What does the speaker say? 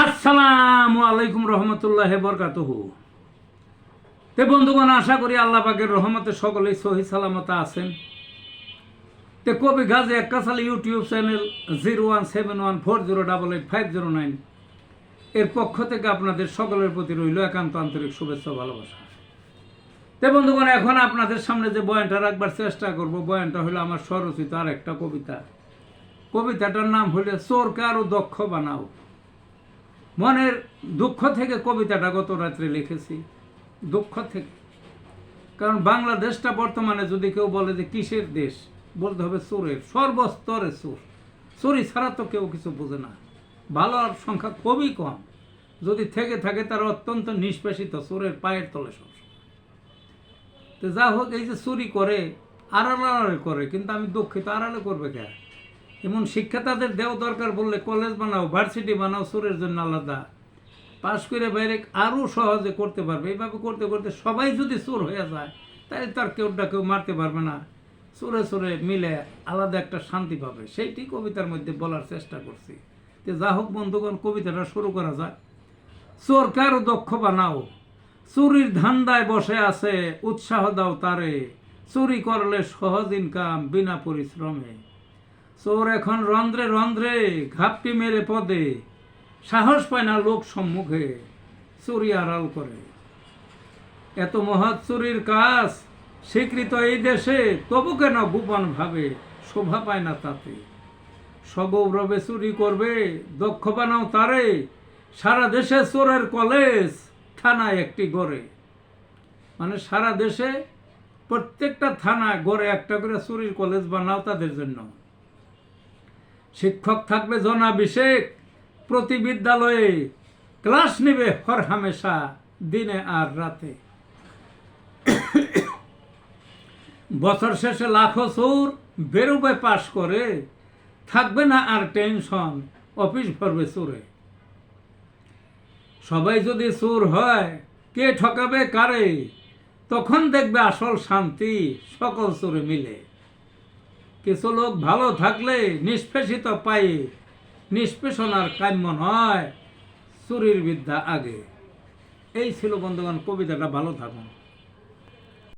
আসসালামু আলাইকুম রহমতুল্লাহ বরকাতুহু। তে বন্ধুগণ, আশা করি আল্লাহ পাকের রহমতে সকলেই সহি সালামতা আছেন। তে কবি Gazi একাশাল YouTube channel zero one seven one four zero double eight five zero nine এর পক্ষ থেকে আপনাদের সকলের প্রতি রইল একান্ত আন্তরিক শুভেচ্ছা ভালোবাসা। তে বন্ধুগণ, এখন আপনাদের সামনে যে বয়ানটা রাখবার চেষ্টা করব, বয়ানটা হলো আমার স্বরচিত আর একটা কবিতা। কবিতাটার নাম হলো চোরকে আরও দক্ষ বানাও। মনের দুঃখ থেকে কবিতাটা গত রাত্রে লিখেছি। দুঃখ থেকে। কারণ বাংলাদেশটা বর্তমানে যদি কেউ বলে যে কিসের দেশ, বলতে হবে চোরের সর্বস্তরে চোর চুরি ছাড়া তো কেউ কিছু বোঝে না। ভালো আর সংখ্যা খুবই কম। যদি থেকে থাকে তারা অত্যন্ত নিষ্পেষিত চোরের পায়ের তলে সব তো যা হোক, এই যে চুরি করে, আড়ালে আড়ালে করে, কিন্তু আমি দুঃখিত, আড়ালে করবে কে? এমন শিক্ষা তাদের দেওয়া দরকার বললে কলেজ বানাও, ভার্সিটি বানাও, সুরের জন্য আলাদা। পাশ করে বাইরে আরও সহজে করতে পারবে। এইভাবে করতে করতে সবাই যদি চোর হয়ে যায়, তাহলে তার কেউটা কেউ মারতে পারবে না। চোরে চোরে মিলে আলাদা একটা শান্তি পাবে। সেইটি কবিতার মধ্যে বলার চেষ্টা করছি। তো যা হোক বন্ধুগণ, কবিতাটা শুরু করা যায় চোর কারও দক্ষ বানাও চুরির ধান্দায় বসে আছে, উৎসাহ দাও তারে। চুরি করলে সহজ ইনকাম বিনা পরিশ্রমে। চোর এখন রন্ধ্রে রন্ধ্রে ঘাপটি মেরে পদে, সাহস পায় না লোক সম্মুখে, চুরি আড়াল করে। এত মহৎ চুরির কাজ স্বীকৃত এই দেশে, তবু কেন গোপন ভাবে শোভা পায় না তাতে? সগৌরবে চুরি করবে, দক্ষ বানাও তারে, সারা দেশে চোরের কলেজ থানায় একটি গড়ে। মানে সারা দেশে প্রত্যেকটা থানা গড়ে একটা করে চুরির কলেজ বানাও তাদের জন্য। শিক্ষক থাকবে জনাভিষেক প্রতি বিদ্যালয়ে ক্লাস নেবে হর হামেশা, দিনে আর রাতে। বছর শেষে লাখো চোর বেরোবে পাশ করে, থাকবে না আর টেনশন, অফিস ভরবে চোরে। সবাই যদি চোর হয়, কে ঠকাবে কারে? তখন দেখবে আসল শান্তি সকল চোরে মিলে। কিছু লোক ভালো থাকলে নিষ্পেষিত পায়ে নিষ্পেষণার কাম্য নয়, চুরির বিদ্যা আগে। এই ছিল বন্ধুগণ, কবিতাটা ভালো থাকুন।